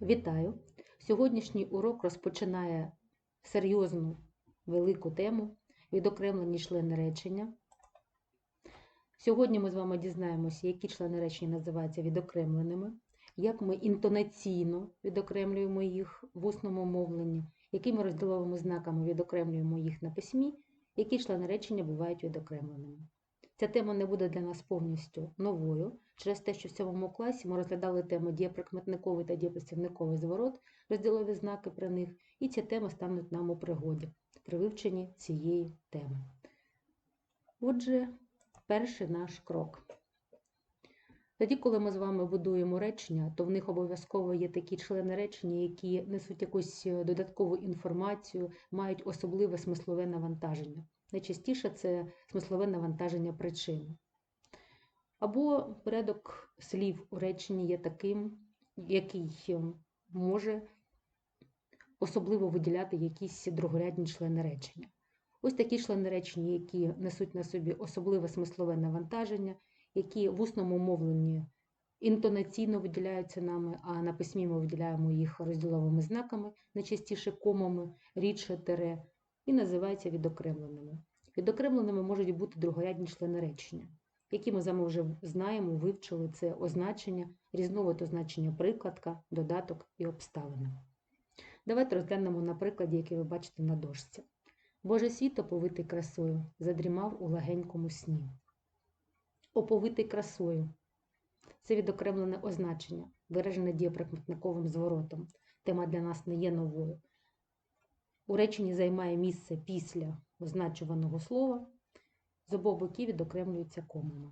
Вітаю! Сьогоднішній урок розпочинає серйозну велику тему відокремлені члени речення. Сьогодні ми з вами дізнаємося, які члени речення називаються відокремленими, як ми інтонаційно відокремлюємо їх в усному мовленні, якими розділовими знаками відокремлюємо їх на письмі, які члени речення бувають відокремленими. Ця тема не буде для нас повністю новою, через те, що в сьомому класі ми розглядали тему дієприкметниковий та дієпрацівниковий зворот, розділові знаки при них, і ці теми стануть нам у пригоді при вивченні цієї теми. Отже, перший наш крок. Тоді, коли ми з вами будуємо речення, то в них обов'язково є такі члени речення, які несуть якусь додаткову інформацію, мають особливе смислове навантаження. Найчастіше це смислове навантаження причини. Або порядок слів у реченні є таким, який може особливо виділяти якісь другорядні члени речення. Ось такі члени речення, які несуть на собі особливе смислове навантаження, які в усному мовленні інтонаційно виділяються нами, а на письмі ми виділяємо їх розділовими знаками, найчастіше комами, рідше тере, і називаються відокремленими. Відокремленими можуть бути другорядні члени речення, які ми з вже знаємо, вивчили це означення, різновид означення прикладка, додаток і обставина. Давайте розглянемо на прикладі, який ви бачите на дошці. Боже світ оповитий красою, задрімав у легенькому сні. Оповитий красою це відокремлене означення, виражене дієприкметниковим зворотом. Тема для нас не є новою. У реченні займає місце після означуваного слова, з обох боків відокремлюється комами.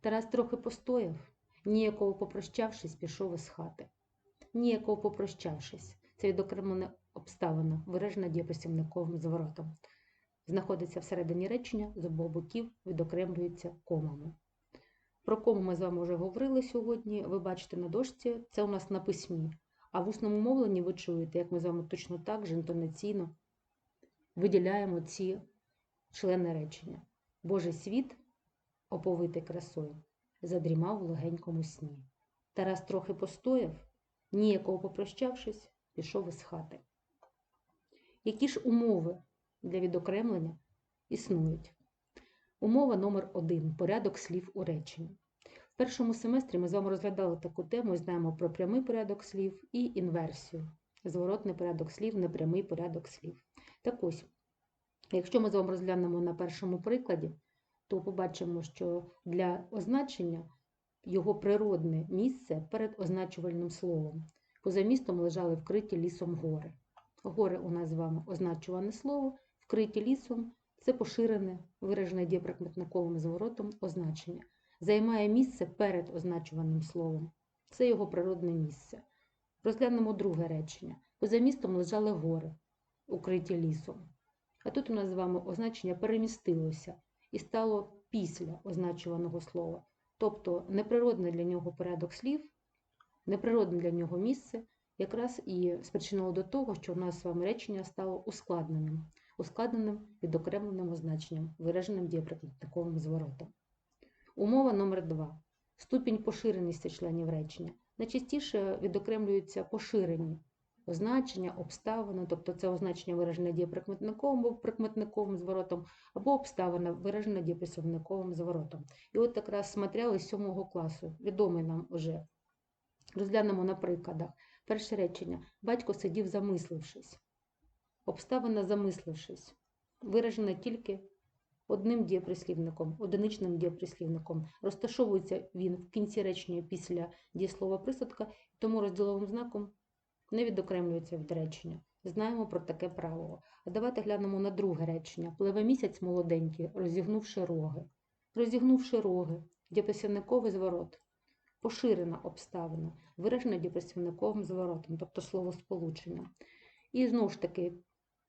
Тарас трохи постояв, ніякого попрощавшись, пішов із хати. Ніякого попрощавшись, це відокремлена обставина, виражена дієпрацівниковим зворотом. Знаходиться всередині речення, з обох боків відокремлюється комами. Про кому ми з вами вже говорили сьогодні. Ви бачите на дошці, це у нас на письмі. А в усному мовленні ви чуєте, як ми з вами точно так же інтонаційно виділяємо ці члени речення. Божий світ, оповитий красою, задрімав у легенькому сні. Тарас трохи постояв, ніякого попрощавшись, пішов із хати. Які ж умови для відокремлення існують? Умова номер один порядок слів у реченні. В першому семестрі ми з вами розглядали таку тему і знаємо про прямий порядок слів і інверсію. Зворотний порядок слів, непрямий порядок слів. Так ось, якщо ми з вами розглянемо на першому прикладі, то побачимо, що для означення його природне місце перед означувальним словом. Поза містом лежали вкриті лісом гори. Гори у нас з вами означуване слово, вкриті лісом це поширене, виражене дієприкметниковим зворотом означення. Займає місце перед означуваним словом. Це його природне місце. Розглянемо друге речення. Поза містом лежали гори, укриті лісом. А тут у нас з вами означення перемістилося і стало після означуваного слова. Тобто неприродний для нього порядок слів, неприродне для нього місце, якраз і спричинило до того, що у нас з вами речення стало ускладненим, ускладненим відокремленим означенням, вираженим дієприкметниковим зворотом. Умова номер 2 Ступінь поширеності членів речення. Найчастіше відокремлюються поширені означення, обставини, тобто це означення виражене дієприкметниковим або прикметниковим зворотом, або обставина виражена дієприсовниковим зворотом. І от якраз матеріали з 7 класу, відомий нам вже. Розглянемо на прикладах. Перше речення. Батько сидів, замислившись. Обставина замислившись, виражена тільки одним дієприслівником, одиничним дієприслівником. Розташовується він в кінці речення після дієслова присадка, тому розділовим знаком не відокремлюється від речення. Знаємо про таке правило. А давайте глянемо на друге речення. Пливе місяць молоденький, розігнувши роги. Розігнувши роги, дієприслівниковий зворот. Поширена обставина, виражена дієприслівниковим зворотом, тобто словосполучення. І знову ж таки,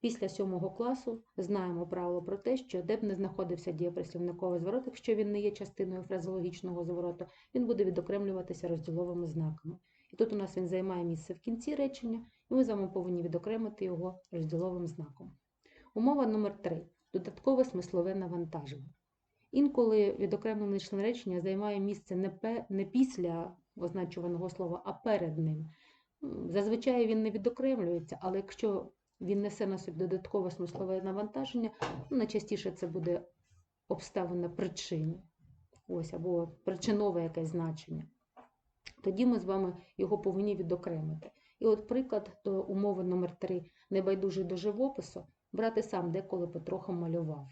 після сьомого класу знаємо правило про те, що де б не знаходився дієприслівниковий зворот, якщо він не є частиною фразеологічного звороту, він буде відокремлюватися розділовими знаками. І тут у нас він займає місце в кінці речення, і ми з вами повинні відокремити його розділовим знаком. Умова номер 3 додаткове смислове навантаження. Інколи відокремлений член речення займає місце не після означуваного слова, а перед ним. Зазвичай він не відокремлюється, але якщо він несе на собі додаткове смислове навантаження, ну, найчастіше це буде обставина причини, ось, або причинове якесь значення. Тоді ми з вами його повинні відокремити. І от приклад до умови номер 3 небайдужий до живопису, брати сам деколи потроху малював.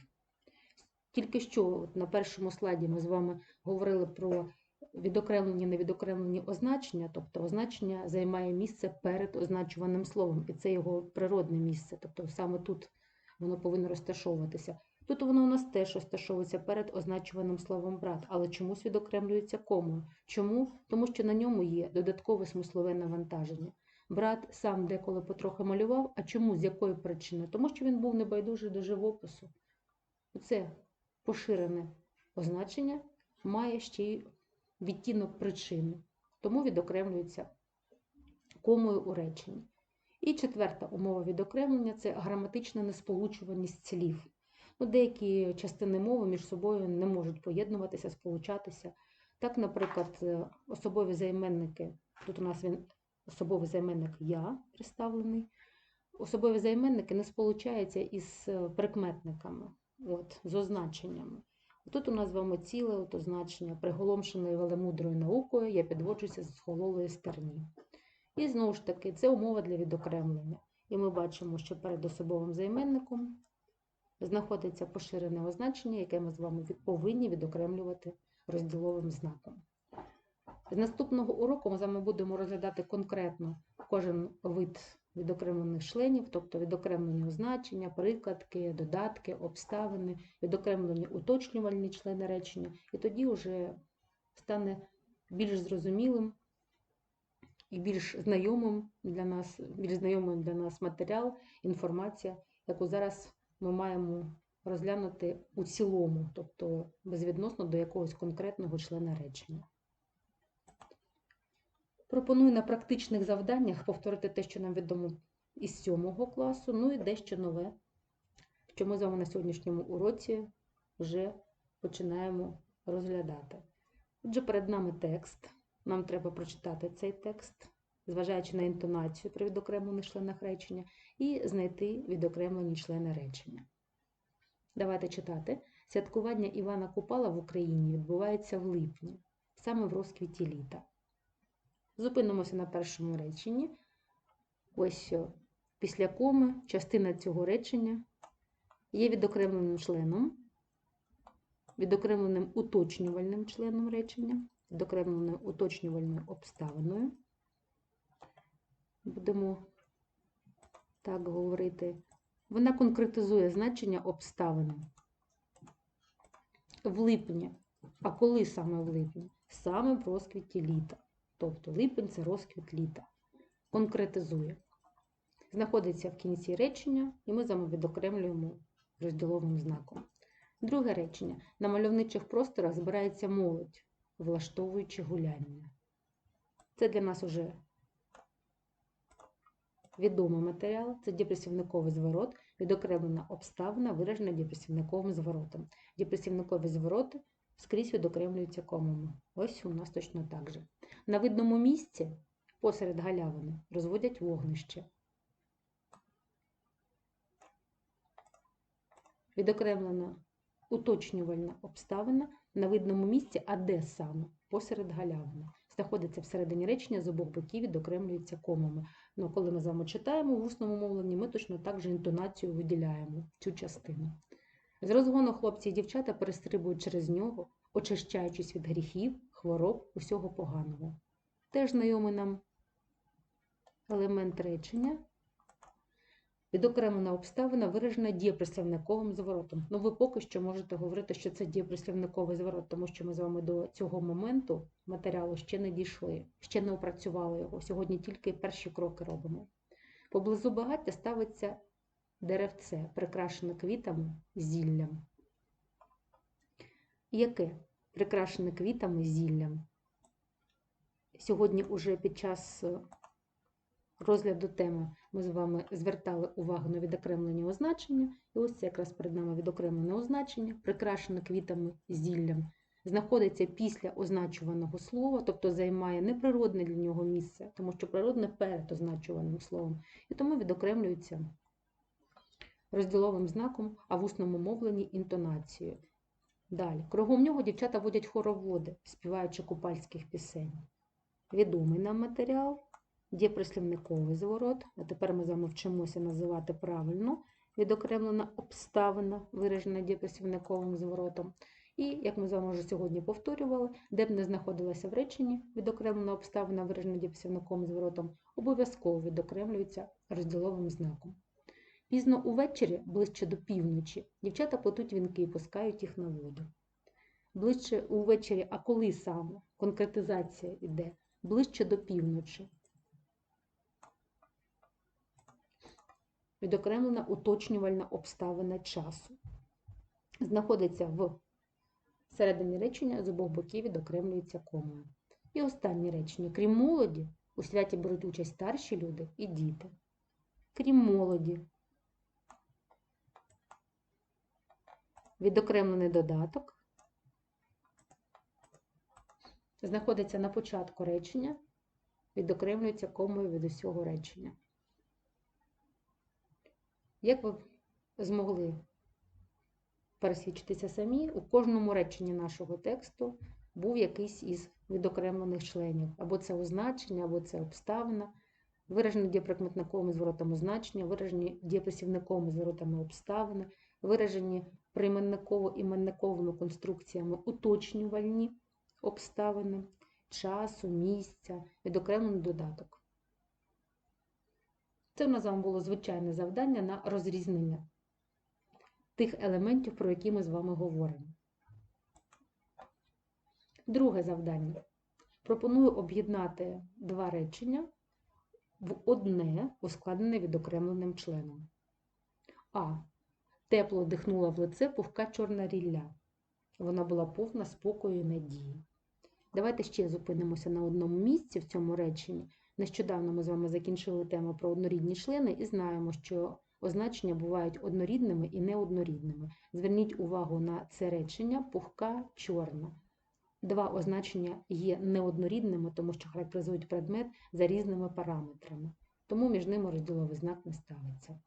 Тільки що от на першому слайді ми з вами говорили про відокремлені, невідокремлені означення, тобто означення займає місце перед означуваним словом, і це його природне місце, тобто саме тут воно повинно розташовуватися. Тут воно у нас теж розташовується перед означуваним словом брат, але чомусь відокремлюється комою. Чому? Тому що на ньому є додаткове смислове навантаження. Брат сам деколи потрохи малював, а чому? З якої причини? Тому що він був небайдужий до живопису. Це поширене означення має ще й відтінок причини, тому відокремлюється комою у реченні. І четверта умова відокремлення це граматична несполучуваність слів. Ну, деякі частини мови між собою не можуть поєднуватися, сполучатися. Так, наприклад, е, особові займенники, тут у нас він особовий займенник я представлений. Особові займенники не сполучаються із е, прикметниками, от, з означеннями. Тут у нас з вами ціле от означення приголомшеною велемудрою наукою я підводжуся з схололої стерні. І знову ж таки, це умова для відокремлення. І ми бачимо, що перед особовим займенником знаходиться поширене означення, яке ми з вами повинні відокремлювати розділовим знаком. З наступного уроку ми з вами будемо розглядати конкретно кожен вид відокремлених членів, тобто відокремлені означення, прикладки, додатки, обставини, відокремлені уточнювальні члени речення, і тоді вже стане більш зрозумілим і більш знайомим для нас, більш знайомим для нас матеріал, інформація, яку зараз ми маємо розглянути у цілому, тобто безвідносно до якогось конкретного члена речення. Пропоную на практичних завданнях повторити те, що нам відомо із 7 класу, ну і дещо нове, що ми з вами на сьогоднішньому уроці вже починаємо розглядати. Отже, перед нами текст. Нам треба прочитати цей текст, зважаючи на інтонацію при відокремлених членах речення, і знайти відокремлені члени речення. Давайте читати. Святкування Івана Купала в Україні відбувається в липні, саме в розквіті літа. Зупинимося на першому реченні. Ось о, після коми частина цього речення є відокремленим членом, відокремленим уточнювальним членом речення, відокремленою уточнювальною обставиною. Будемо так говорити. Вона конкретизує значення обставини. В липні. А коли саме в липні? Саме в розквіті літа. Тобто липень це розквіт літа. Конкретизує. Знаходиться в кінці речення, і ми з вами відокремлюємо розділовим знаком. Друге речення. На мальовничих просторах збирається молодь, влаштовуючи гуляння. Це для нас уже відомий матеріал. Це діпресівниковий зворот, відокремлена обставина, виражена діпресівниковим зворотом. Діпресівникові звороти скрізь відокремлюються комами. Ось у нас точно так же. На видному місці посеред галявини розводять вогнище. Відокремлена уточнювальна обставина на видному місці, а де саме? Посеред галявини. Знаходиться всередині речення з обох боків, відокремлюється комами. Ну, коли ми з вами читаємо в усному мовленні, ми точно так же інтонацію виділяємо цю частину. З розгону хлопці і дівчата перестрибують через нього, очищаючись від гріхів, хвороб, усього поганого. Теж знайомий нам елемент речення. Відокремлена обставина виражена дієприслівниковим зворотом. Ну, ви поки що можете говорити, що це дієприслівниковий зворот, тому що ми з вами до цього моменту матеріалу ще не дійшли, ще не опрацювали його. Сьогодні тільки перші кроки робимо. Поблизу багаття ставиться деревце, прикрашене квітами, зіллям. Яке? Прикрашене квітами, зіллям. Сьогодні уже під час е, розгляду теми ми з вами звертали увагу на відокремлені означення. І ось це якраз перед нами відокремлене означення, прикрашене квітами, зіллям. знаходиться після означуваного слова, тобто займає неприродне для нього місце, тому що природне перед означуваним словом, і тому відокремлюється розділовим знаком, а в усному мовленні інтонацією. Далі. Кругом нього дівчата водять хороводи, співаючи купальських пісень. Відомий нам матеріал, дієприслівниковий зворот. А тепер ми з вами вчимося називати правильно відокремлена обставина, виражена дієприслівниковим зворотом. І, як ми з вами вже сьогодні повторювали, де б не знаходилася в реченні відокремлена обставина, виражена дієприслівниковим зворотом, обов'язково відокремлюється розділовим знаком. Пізно увечері, ближче до півночі, дівчата плетуть вінки і пускають їх на воду. Ближче увечері, а коли саме? Конкретизація йде ближче до півночі. Відокремлена уточнювальна обставина часу. Знаходиться в середині речення з обох боків відокремлюється комою. І останнє речення. Крім молоді, у святі беруть участь старші люди і діти. Крім молоді, відокремлений додаток знаходиться на початку речення, відокремлюється комою від усього речення. Як ви змогли пересвідчитися самі, у кожному реченні нашого тексту був якийсь із відокремлених членів. Або це означення, або це обставина, виражені дієприкметниковими зворотами значення, виражені дієприсівниковими зворотами обставини, виражені прийменниково-іменниковими конструкціями уточнювальні обставини, часу, місця, відокремлений додаток. Це в нас з вами було звичайне завдання на розрізнення тих елементів, про які ми з вами говоримо. Друге завдання. Пропоную об'єднати два речення в одне ускладнене відокремленим членом. А. Тепло дихнула в лице пухка чорна рілля. Вона була повна спокою і надії. Давайте ще зупинимося на одному місці в цьому реченні. Нещодавно ми з вами закінчили тему про однорідні члени і знаємо, що означення бувають однорідними і неоднорідними. Зверніть увагу на це речення пухка чорна. Два означення є неоднорідними, тому що характеризують предмет за різними параметрами. Тому між ними розділовий знак не ставиться.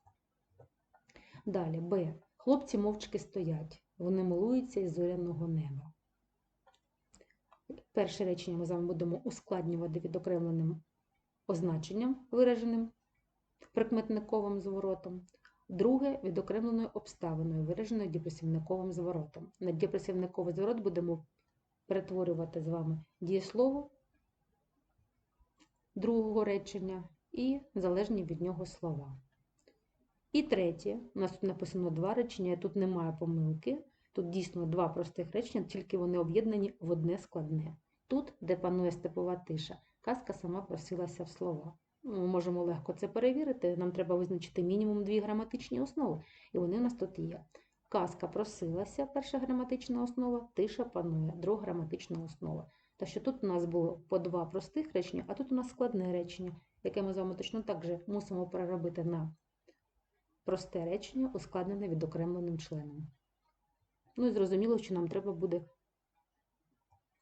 Далі Б. Хлопці мовчки стоять. Вони милуються із зоряного неба. Перше речення ми з вами будемо ускладнювати відокремленим означенням, вираженим прикметниковим зворотом. Друге відокремленою обставиною, вираженою діпресівниковим зворотом. На діпресівниковий зворот будемо перетворювати з вами дієслово другого речення і залежні від нього слова. І третє, у нас тут написано два речення, тут немає помилки. Тут дійсно два простих речення, тільки вони об'єднані в одне складне. Тут, де панує степова тиша, казка сама просилася в слова. Ми можемо легко це перевірити. Нам треба визначити мінімум дві граматичні основи, і вони у нас тут є. Казка просилася, перша граматична основа, тиша панує, друга граматична основа. Та що тут у нас було по два простих речення, а тут у нас складне речення, яке ми з вами точно так же мусимо переробити на просте речення, ускладнене відокремленим членом. Ну і зрозуміло, що нам треба буде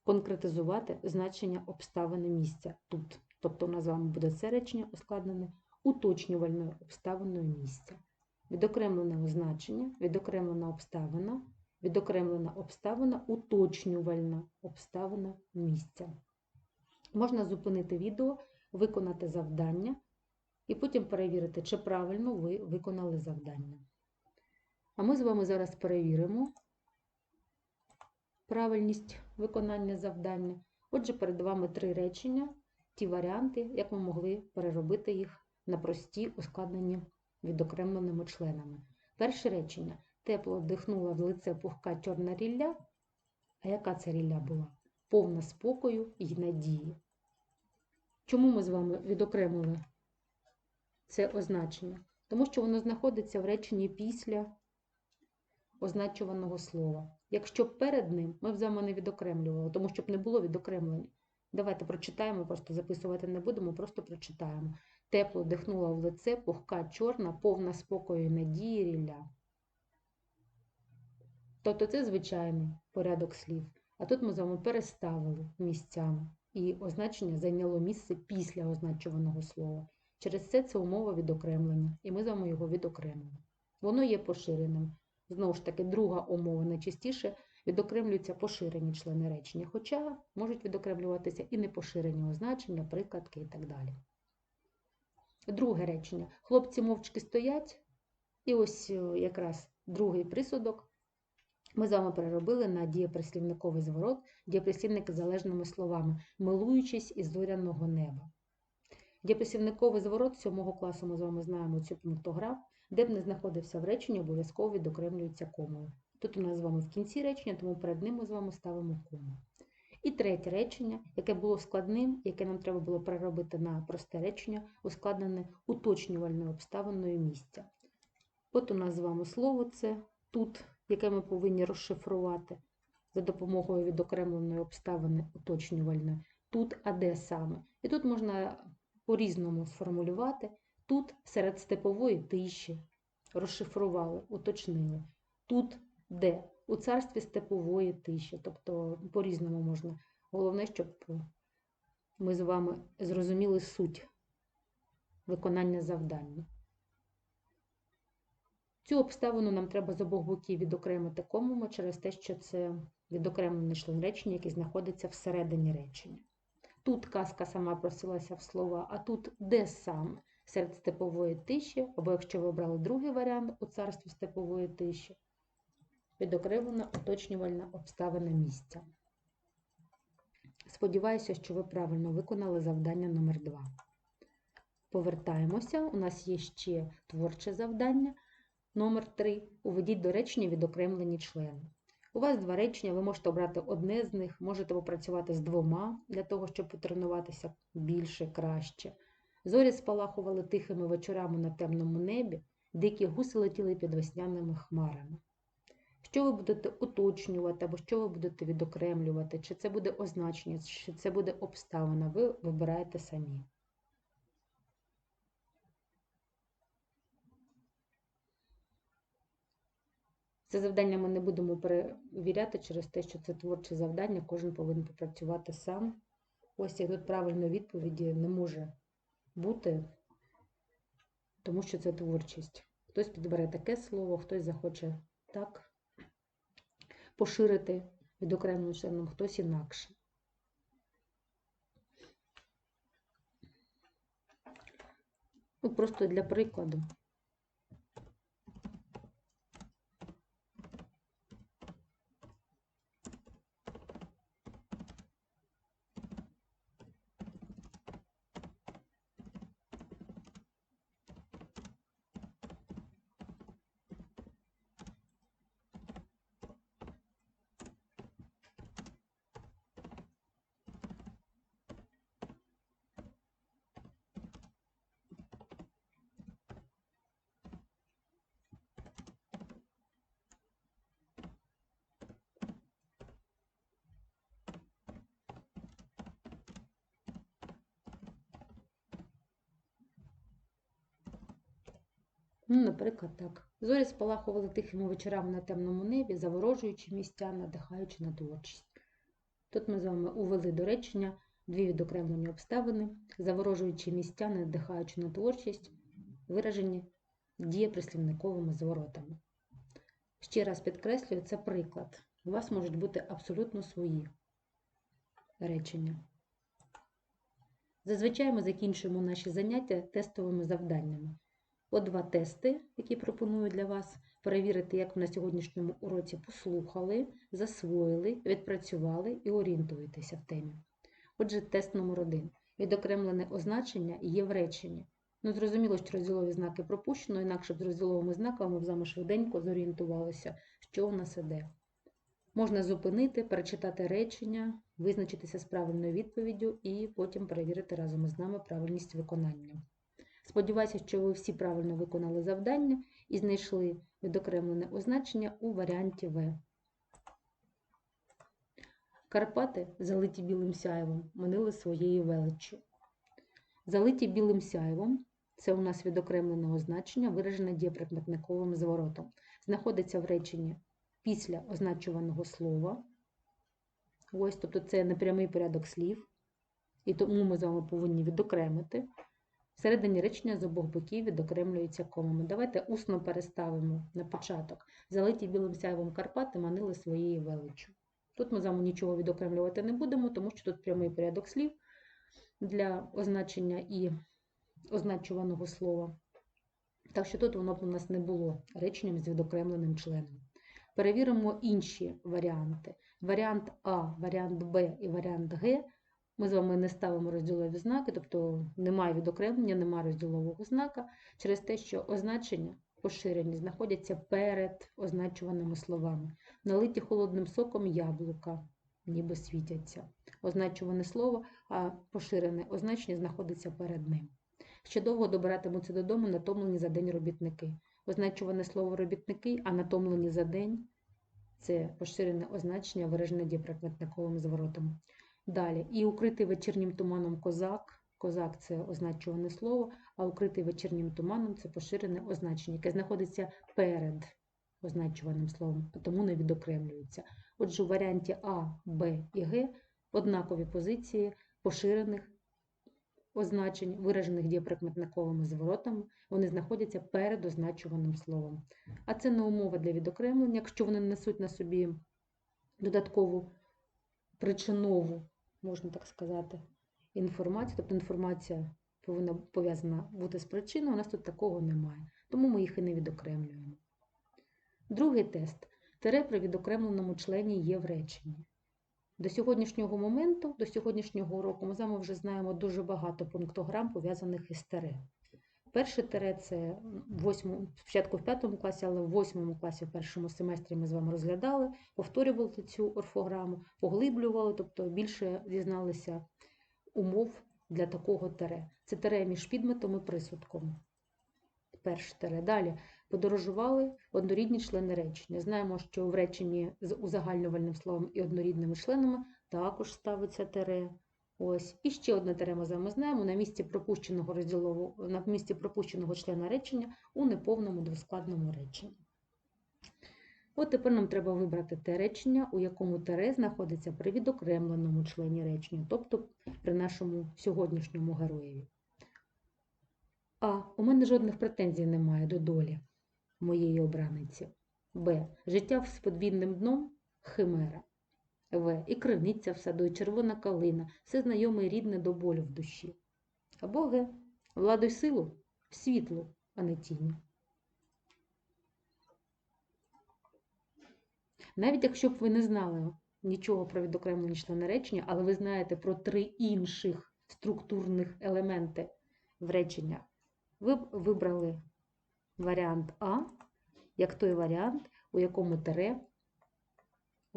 конкретизувати значення обставини місця тут. Тобто у нас з вами буде це речення ускладнене уточнювальною обставиною місця. Відокремлене означення, відокремлена обставина, відокремлена обставина, уточнювальна обставина місця. Можна зупинити відео, виконати завдання і потім перевірити, чи правильно ви виконали завдання. А ми з вами зараз перевіримо правильність виконання завдання. Отже, перед вами три речення, ті варіанти, як ми могли переробити їх на прості, ускладнені відокремленими членами. Перше речення. Тепло вдихнула в лице пухка чорна рілля. А яка це рілля була? Повна спокою і надії. Чому ми з вами відокремили це означення? Тому що воно знаходиться в реченні після означуваного слова. Якщо перед ним ми б з вами не відокремлювали, тому щоб не було відокремлення. Давайте прочитаємо, просто записувати не будемо, просто прочитаємо. Тепло дихнула в лице, пухка чорна, повна спокою і надії рілля. Тобто це звичайний порядок слів. А тут ми з вами переставили місцями, і означення зайняло місце після означуваного слова. Через це це умова відокремлення, і ми з вами його відокремимо. Воно є поширеним. Знову ж таки, друга умова найчастіше відокремлюються поширені члени речення, хоча можуть відокремлюватися і непоширені означення, прикладки і так далі. Друге речення. Хлопці мовчки стоять, і ось е, якраз другий присудок ми з вами переробили на дієприслівниковий зворот, дієприслівники залежними словами, милуючись із зоряного неба. Дієприслівниковий зворот 7 класу ми з вами знаємо цю пунктограф, де б не знаходився в реченні, обов'язково відокремлюється комою. Тут у нас з вами в кінці речення, тому перед ним ми з вами ставимо кому. І третє речення, яке було складним, яке нам треба було переробити на просте речення, ускладнене уточнювальною обставиною місця. От у нас з вами слово це тут, яке ми повинні розшифрувати за допомогою відокремленої обставини уточнювальної. Тут, а де саме. І тут можна по-різному сформулювати. Тут серед степової тиші розшифрували, уточнили. Тут де? У царстві степової тиші. Тобто по-різному можна. Головне, щоб ми з вами зрозуміли суть виконання завдання. Цю обставину нам треба з обох боків відокремити комами через те, що це відокремлений член речення, який знаходиться всередині речення. Тут казка сама просилася в слова, а тут де саме? Серед степової тиші, або якщо ви обрали другий варіант у царстві степової тиші, відокремлена уточнювальна обставина місця. Сподіваюся, що ви правильно виконали завдання номер 2 Повертаємося. У нас є ще творче завдання. Номер 3. Уведіть до речення відокремлені члени. У вас два речення, ви можете обрати одне з них, можете попрацювати з двома для того, щоб потренуватися більше, краще. Зорі спалахували тихими вечорами на темному небі, дикі гуси летіли під весняними хмарами. Що ви будете уточнювати, або що ви будете відокремлювати, чи це буде означення, чи це буде обставина, ви вибираєте самі. Це завдання ми не будемо перевіряти через те, що це творче завдання, кожен повинен попрацювати сам. Ось як тут правильної відповіді не може бути, тому що це творчість. Хтось підбере таке слово, хтось захоче так поширити відокремленим членом, хтось інакше. Ну, Просто для прикладу. Ну, наприклад, так. Зорі спалахували тихими вечорами на темному небі, заворожуючи місця, надихаючи на творчість. Тут ми з вами увели до речення дві відокремлені обставини, заворожуючи місця, надихаючи на творчість, виражені дієприслівниковими зворотами. Ще раз підкреслюю, це приклад. У вас можуть бути абсолютно свої речення. Зазвичай ми закінчуємо наші заняття тестовими завданнями. От два тести, які пропоную для вас перевірити, як ви на сьогоднішньому уроці послухали, засвоїли, відпрацювали і орієнтуєтеся в темі. Отже, тест номер один. Відокремлене означення є в реченні. Ну, зрозуміло, що розділові знаки пропущено, інакше б з розділовими знаками ми з вами швиденько зорієнтувалися, що у нас іде. Можна зупинити, перечитати речення, визначитися з правильною відповіддю і потім перевірити разом із нами правильність виконання. Сподіваюся, що ви всі правильно виконали завдання і знайшли відокремлене означення у варіанті В. Карпати, залиті білим сяєвом, манили своєю величчю. Залиті білим сяєвом це у нас відокремлене означення, виражене дієприкметниковим зворотом. Знаходиться в реченні після означуваного слова. Ось, тобто це непрямий порядок слів, і тому ми з вами повинні відокремити. Всередині речення з обох боків відокремлюються комами. Давайте усно переставимо на початок. Залиті білим сяйвом Карпати манили своєю величчю. Тут ми з вами нічого відокремлювати не будемо, тому що тут прямий порядок слів для означення і означуваного слова. Так що тут воно б у нас не було реченням з відокремленим членом. Перевіримо інші варіанти. Варіант А, варіант Б і варіант Г. Ми з вами не ставимо розділові знаки, тобто немає відокремлення, немає розділового знака, через те, що означення поширені знаходяться перед означуваними словами. Налиті холодним соком яблука, ніби світяться. Означуване слово, а поширене означення знаходиться перед ним. Ще довго добиратимуться додому натомлені за день робітники. Означуване слово робітники, а натомлені за день це поширене означення, виражене дієприкметниковим зворотом. Далі, і укритий вечірнім туманом козак. Козак це означуване слово, а укритий вечірнім туманом це поширене означення, яке знаходиться перед означуваним словом, тому не відокремлюється. Отже, у варіанті А, Б і Г однакові позиції поширених означень, виражених дієприкметниковими зворотами, вони знаходяться перед означуваним словом. А це не умова для відокремлення, якщо вони несуть на собі додаткову причинову, можна так сказати, інформацію, тобто інформація повинна пов'язана бути з причиною, у нас тут такого немає, тому ми їх і не відокремлюємо. Другий тест. тере при відокремленому члені є в реченні. До сьогоднішнього моменту, до сьогоднішнього року, ми з вами вже знаємо дуже багато пунктограм, пов'язаних із тире. Перше тире це восьмому, спочатку в п'ятому класі, але в восьмому класі, в першому семестрі ми з вами розглядали, повторювали цю орфограму, поглиблювали, тобто більше дізналися умов для такого тире. Це тире між підметом і присудком. Перше тире. Далі подорожували однорідні члени речення. Знаємо, що в реченні з узагальнювальним словом і однорідними членами також ставиться тире. Ось. І ще одне тире ми знаємо на місці пропущеного розділового, на місці пропущеного члена речення у неповному двоскладному реченні. От тепер нам треба вибрати те речення, у якому тире знаходиться при відокремленому члені речення, тобто при нашому сьогоднішньому героєві. А. У мене жодних претензій немає до долі моєї обраниці. Б. Життя з подвійним дном химера. В. І криниця в саду, і червона калина, все знайоме і рідне до болю в душі. Або Г. Владу й силу світлу, а не тінь. Навіть якщо б ви не знали нічого про відокремлені члени речення, але ви знаєте про три інших структурних елементи в реченнях, ви б вибрали варіант А, як той варіант, у якому тире,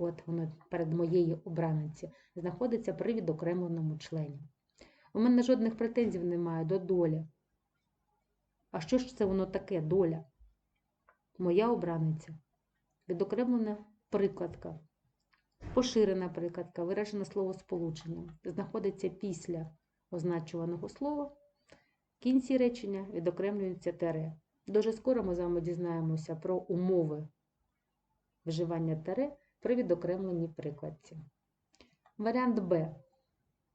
от воно перед моєю обраниці, знаходиться при відокремленому члені. У мене жодних претензій немає до долі. А що ж це воно таке доля? Моя обраниця. Відокремлена прикладка, поширена прикладка, виражена словосполученням, знаходиться після означуваного слова. В кінці речення відокремлюється тере. Дуже скоро ми з вами дізнаємося про умови вживання тере при відокремленій прикладці. Варіант Б.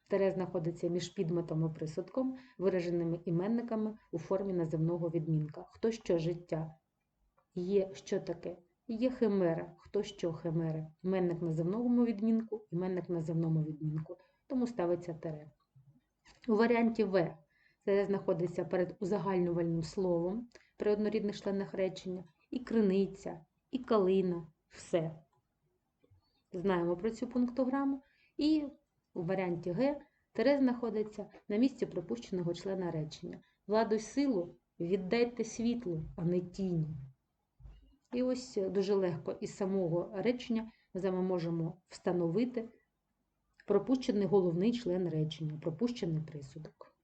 Тере знаходиться між підметом і присудком, вираженими іменниками у формі називного відмінка. Хто що життя? Є що таке? Є химера. Хто що химера? Іменник називному відмінку, іменник називному відмінку. Тому ставиться тере. У варіанті В. Це знаходиться перед узагальнювальним словом при однорідних членах речення, і криниця, і калина, все. Знаємо про цю пунктограму. І у варіанті Г тире знаходиться на місці пропущеного члена речення. Владу й силу віддайте світлу, а не тіні. І ось дуже легко із самого речення ми можемо встановити пропущений головний член речення, пропущений присудок.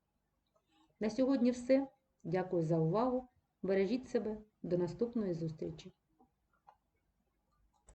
На сьогодні все. Дякую за увагу. Бережіть себе. До наступної зустрічі!